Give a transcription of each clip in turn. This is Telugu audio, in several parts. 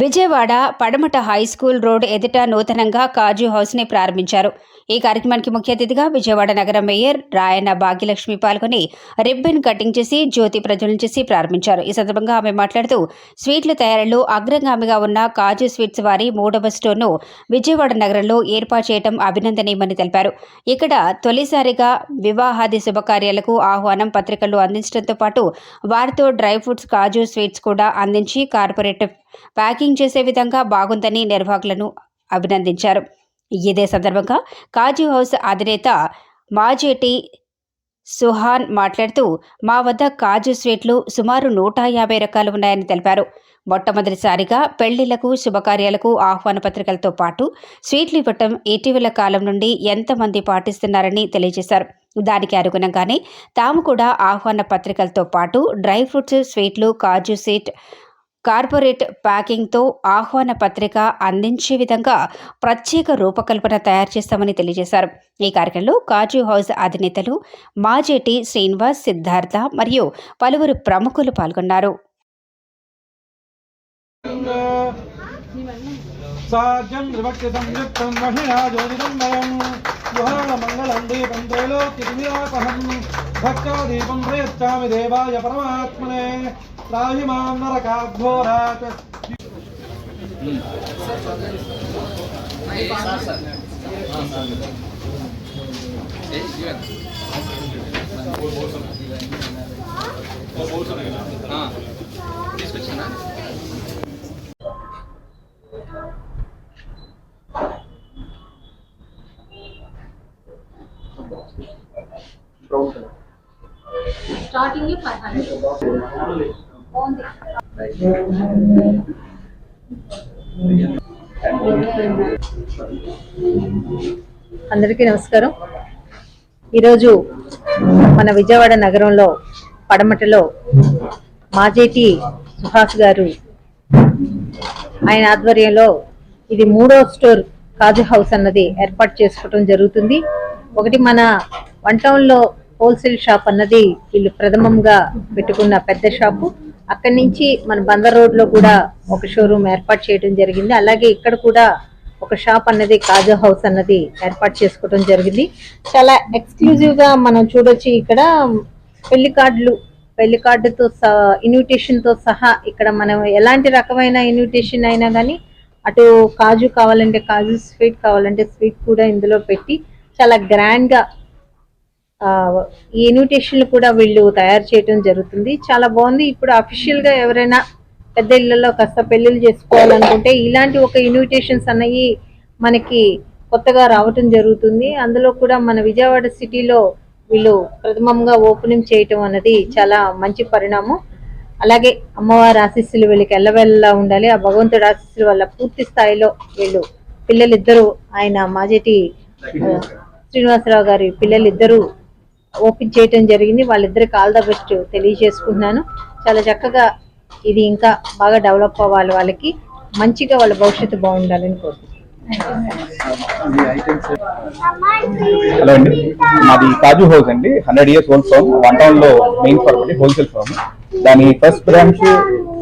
Vijayawada Padamata high school road ఎదుట నూతనంగా కాజు హౌస్ని ప్రారంభించారు. ఈ కార్యక్రమానికి ముఖ్య అతిథిగా విజయవాడ నగర మేయర్ రాయన్న భాగ్యలక్ష్మి పాల్గొని రిబ్బన్ కటింగ్ చేసి జ్యోతి ప్రజ్వలన చేసి ప్రారంభించారు. ఈ సందర్భంగా ఆమె మాట్లాడుతూ స్వీట్ల తయారీలో అగ్రగామిగా ఉన్న కాజు స్వీట్స్ వారి మూడవ స్టోర్ను విజయవాడ నగరంలో ఏర్పాటు చేయడం అభినందనీయమని తెలిపారు. ఇక్కడ తొలిసారిగా వివాహాది శుభకార్యాలకు ఆహ్వానం పత్రికలు అందించడంతో పాటు వారితో డ్రై ఫ్రూట్స్ కాజు స్వీట్స్ కూడా అందించి కార్పొరేట్ ప్యాకింగ్ చేసే విధంగా బాగుందని నిర్వాహకులను అభినందించారు. ఇదే సందర్భంగా కాజు హౌస్ అధినేత మాజేటి సుహాన్ మాట్లాడుతూ మా వద్ద కాజు స్వీట్లు సుమారు నూట యాభై రకాలు ఉన్నాయని తెలిపారు. మొట్టమొదటిసారిగా పెళ్ళిళ్ళకు శుభకార్యాలకు ఆహ్వాన పత్రికలతో పాటు స్వీట్లు ఇవ్వటం ఇటీవల కాలం నుండి ఎంతమంది పాటిస్తున్నారని తెలియజేశారు. దానికి అనుగుణంగానే తాము కూడా ఆహ్వాన పత్రికలతో పాటు డ్రై ఫ్రూట్స్ స్వీట్లు కాజు స్వీట్ కార్పొరేట్ ప్యాకింగ్తో ఆహ్వాన పత్రిక అందించే విధంగా ప్రత్యేక రూపకల్పన తయారు చేస్తామని తెలియజేశారు. ఈ కార్యక్రమంలో కాజు హౌస్ అధినేతలు మాజేటి శ్రీనివాస్ సిద్ధార్థ మరియు పలువురు ప్రముఖులు పాల్గొన్నారు. సాధ్యం मंगलंदी बंदेलोकिरापहम भक्तादीपम प्रयच्छा देवाय परमात्मने। राहि हाँ हम्म। స్టార్టింగ్ ఫైవ్ హండ్రెడ్ బాగుంది. అందరికీ నమస్కారం. ఈరోజు మన విజయవాడ నగరంలో పడమటలో మాజేటి సుహాస్ గారు ఆయన ఆధ్వర్యంలో ఇది మూడో స్టోర్ కాజు హౌస్ అన్నది ఏర్పాటు చేసుకోవడం జరుగుతుంది. ఒకటి మన వన్ టౌన్లో హోల్సేల్ షాప్ అన్నది వీళ్ళు ప్రథమంగా పెట్టుకున్న పెద్ద షాపు. అక్కడి నుంచి మన బందర్ రోడ్లో కూడా ఒక షోరూమ్ ఏర్పాటు చేయడం జరిగింది. అలాగే ఇక్కడ కూడా ఒక షాప్ అన్నది కాజు హౌస్ అన్నది ఏర్పాటు చేసుకోవడం జరిగింది. చాలా ఎక్స్క్లూజివ్గా మనం చూడొచ్చు ఇక్కడ. పెళ్ళి కార్డులు పెళ్ళి కార్డుతో ఇన్విటేషన్తో సహా ఇక్కడ మనం ఎలాంటి రకమైన ఇన్విటేషన్ అయినా కానీ అటు కాజు కావాలంటే కాజు స్వీట్ కావాలంటే స్వీట్ కూడా ఇందులో పెట్టి చాలా గ్రాండ్గా ఈ ఇన్విటేషన్లు కూడా వీళ్ళు తయారు చేయడం జరుగుతుంది. చాలా బాగుంది. ఇప్పుడు అఫీషియల్గా ఎవరైనా పెద్ద ఇళ్ళలో కాస్త పెళ్ళిళ్ళు చేసుకోవాలనుకుంటే ఇలాంటి ఒక ఇన్విటేషన్స్ అన్నవి మనకి కొత్తగా రావటం జరుగుతుంది. అందులో కూడా మన విజయవాడ సిటీలో వీళ్ళు ప్రథమంగా ఓపెనింగ్ చేయటం అన్నది చాలా మంచి పరిణామం. అలాగే అమ్మవారి ఆశీస్సులు వీళ్ళకి ఎల్లవెల్లా ఉండాలి. ఆ భగవంతుడి ఆశీస్సులు వల్ల పూర్తి స్థాయిలో వీళ్ళు పిల్లలిద్దరూ ఆయన మాజేటి శ్రీనివాసరావు గారి పిల్లలిద్దరూ ఓపెన్ చేయటం జరిగింది. వాళ్ళిద్దరికి ఆల్ ద బెస్ట్ తెలియజేసుకున్నాను చాలా చక్కగా ఇది ఇంకా బాగా డెవలప్ అవ్వాలి వాళ్ళకి. మంచిగా వాళ్ళ భవిష్యత్తు బాగుండాలని కోరుకుంటున్నాను. హలో అండి. మాది కాజు హౌస్ అండి. Hundred years old firm. One టౌన్లో మెయిన్ ప్రాపర్టీ హోల్సేల్ ఫామ్. దాని ఫస్ట్ బ్రాంచ్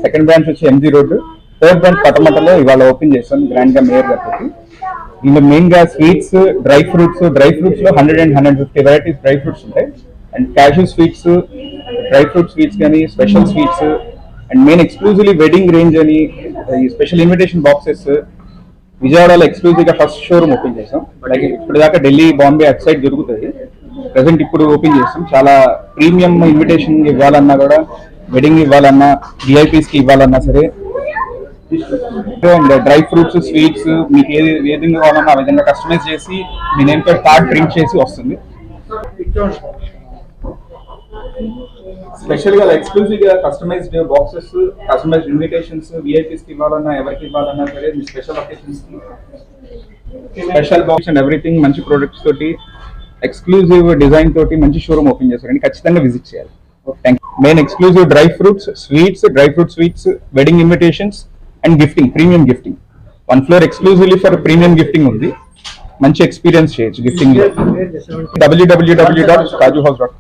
సెకండ్ బ్రాంచ్ వచ్చి ఎంజీ రోడ్ థర్డ్ బ్రాంచ్ పటమటలో ఇవాళ ఓపెన్ చేస్తాం గ్రాండ్గా మేయర్ గారికి ఇందులో మెయిన్గా sweets dry fruits dry ఫ్రూట్స్లో hundred and hundred fifty varieties dry fruits ఉంటాయి. And cashew sweets dry fruit sweets కానీ special sweets and main exclusively wedding range అని ఈ స్పెషల్ ఇన్విటేషన్ బాక్సెస్ విజయవాడలో ఎక్స్క్లూజివ్గా ఫస్ట్ షోరూమ్ ఓపెన్ చేసాం అలాగే ఇప్పటిదాకా ఢిల్లీ బాంబే అటు సైడ్ దొరుకుతుంది ప్రెసెంట్ ఇప్పుడు ఓపెన్ చేస్తాం. చాలా ప్రీమియం ఇన్విటేషన్ ఇవ్వాలన్నా కూడా వెడ్డింగ్ ఇవ్వాలన్నా విఐపీస్కి ఇవ్వాలన్నా సరే అండ్ డ్రై ఫ్రూట్స్ స్వీట్స్ మీకు ఏది ఏ విధంగా కావాలన్నా ఆ విధంగా కస్టమైజ్ చేసి మీ నేమ్ పేరు కార్డ్ ప్రింట్ చేసి వస్తుంది. స్పెషల్గా ఎక్స్క్లూజివ్గా కస్టమైజ్డ్ బాక్సెస్ కస్టమైజ్డ్ ఇన్విటేషన్స్ విఐపీస్కి ఇవ్వాలన్నా ఎవరికి ఇవ్వాలన్నా సరే మీ స్పెషల్ అకేషన్స్కి. స్పెషల్ బాక్స్ అండ్ ఎవ్రీథింగ్ మంచి ప్రొడక్ట్స్ తోటి ఎక్స్క్లూజివ్ డిజైన్ తోటి మంచి షోరూమ్ ఓపెన్ చేస్తారండి ఖచ్చితంగా విజిట్ చేయాలి. Main exclusive dry fruits sweets dry fruit sweets wedding invitations and gifting premium gifting. One floor exclusively for premium gifting ఉంది. మంచి ఎక్స్పీరియన్స్ చేయొచ్చు గిఫ్టింగ్ డబ్ల్యూడబ్ల్యూడబ్ల్యూ dot Kaju house dot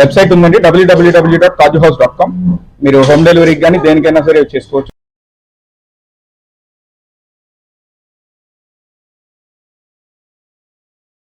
website ఉందండి డబ్ల్యూడబ్ల్యూడబ్ల్యూ dot Kaju house dot com మీరు హోమ్ డెలివరీకి కానీ దేనికైనా సరే చేసుకోవచ్చు.